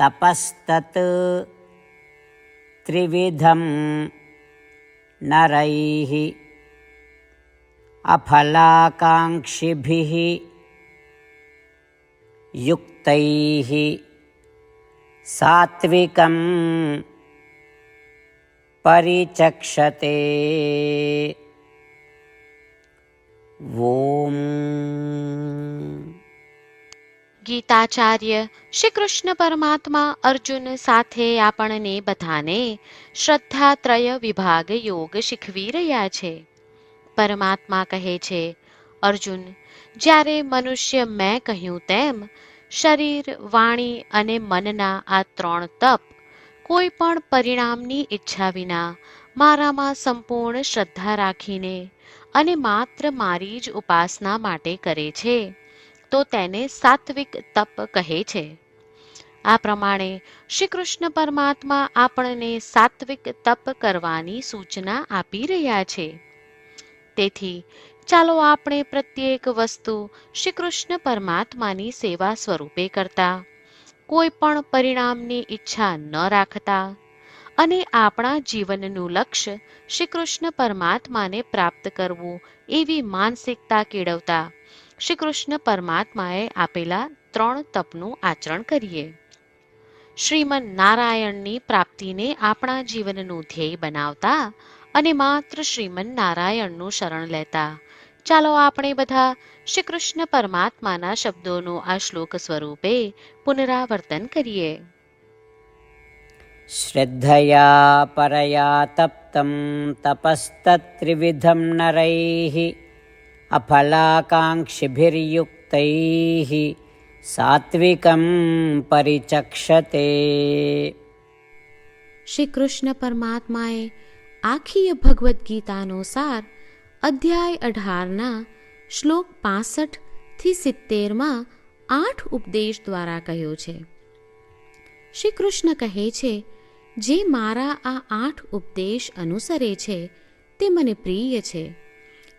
तपस्तत् त्रिविधं नरैः अफलाकाङ्क्षिभिः युक्तैः सात्विकं परिचक्षते ॐ ગીતાચાર્ય શ્રી કૃષ્ણ પરમાત્મા અર્જુન સાથે આપણને બધાને શ્રદ્ધાત્રય વિભાગ યોગ શીખવી રહ્યા છે. પરમાત્મા કહે છે, અર્જુન, જ્યારે મનુષ્ય મેં કહ્યું તેમ, શરીર, વાણી અને મનના આ ત્રણ તપ કોઈ પણ પરિણામની ઈચ્છા વિના મારામાં સંપૂર્ણ શ્રદ્ધા રાખીને અને માત્ર મારી જ ઉપાસના માટે કરે છે. તો તેને સાત્વિક તપ કહે છે. આ પ્રમાણે શ્રી કૃષ્ણ પરમાત્મા આપણને સાત્વિક તપ કરવાની સૂચના આપી રહ્યા છે. તેથી ચાલો આપણે પ્રત્યેક વસ્તુ શ્રી કૃષ્ણ પરમાત્માની સેવા સ્વરૂપે કરતા, કોઈ પણ પરિણામની ઈચ્છા ન રાખતા અને આપણા જીવનનું લક્ષ્ય શ્રી કૃષ્ણ પરમાત્માને પ્રાપ્ત કરવું એવી માનસિકતા કેળવતા શ્રી કૃષ્ણ પરમાત્માએ આપેલા ત્રણ તપનું આચરણ કરીએ શ્રીમન નારાયણની પ્રાપ્તિને આપણા જીવનનું ધ્યેય બનાવતા અને માત્ર શ્રીમન નારાયણનું શરણ લેતા ચાલો આપણે બધા શ્રી કૃષ્ણ પરમાત્માના શબ્દોનું આ શ્લોક સ્વરૂપે પુનરાવર્તન કરીએ श्रद्धया परया तप्तं तपस्तत्त्रिविधं नरैः अफलाकाङ्क्षिभिर्युक्तैः सात्विकं परिचक्षते શ્રી કૃષ્ણ પરમાત્માએ આખી ભગવદ્ ગીતાનો સાર અધ્યાય અઢારના શ્લોક પાસઠ થી સિત્તેરમાં આઠ ઉપદેશ દ્વારા કહ્યો છે શ્રી કૃષ્ણ કહે છે જે મારા આ આઠ ઉપદેશ અનુસરે છે તે મને પ્રિય છે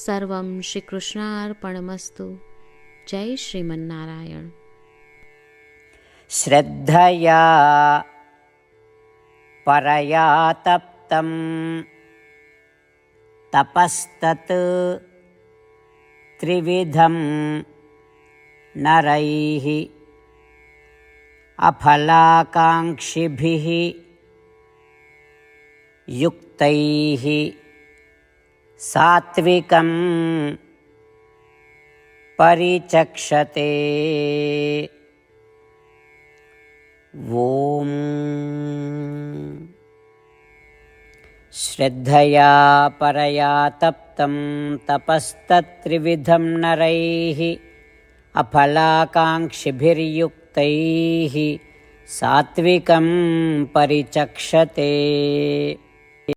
सर्वं श्रीकृष्णार्पणमस्तु। जय श्रीमन्नारायण। श्रद्धया परया तप्तं तपस्तत् त्रिविधं नरैः अफलाकाङ्क्षिभिः युक्तैः। सात्विकं परिचक्षते ॐ श्रद्धया परया तप्तं तपस्तत्त्रिविधं नरैः अफलाकाङ्क्षिभिर्युक्तैः सात्विकं परिचक्षते